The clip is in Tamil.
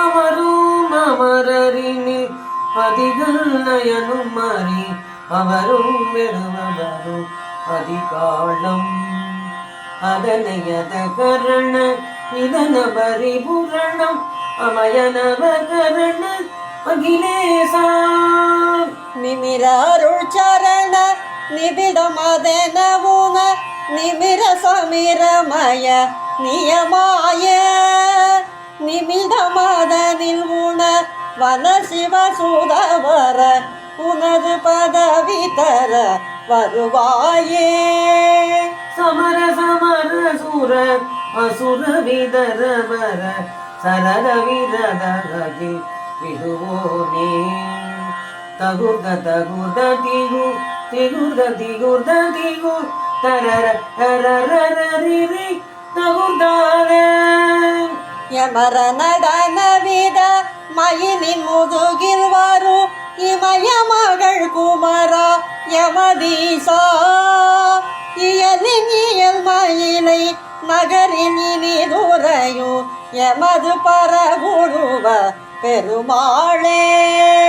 அவரும் அமரரினில் பதிகள் நயனும் அறி அவரும் வெறுவரும் அதிகாலம். அதனையத கரண இதன பரிபுரணம் அமயனவகரண அகிலேசா நிமிரருள் சரண நிபிடமதெனவுன நிமிர சமிரமய நியமாய. நிமிடமதனில் உண வன சிவ சுதவர உனது பதவி தர வருவாயே. சமர சமர சுர அசுர விதரவர சரத விரதகி விடுவோனே. தகுர்த தகுர்த திகு திகுர்த திகுர்த திகு தரர தரரரிரி தகுர்தான. மர நடன வித மயிலின் முதுகில் வாரு இமய மகள் குமரா யமதீசா. இயலின் இயல் மயிலை நகரின் இனி துறையும் எமது பரகுழுவ பெருமாளே.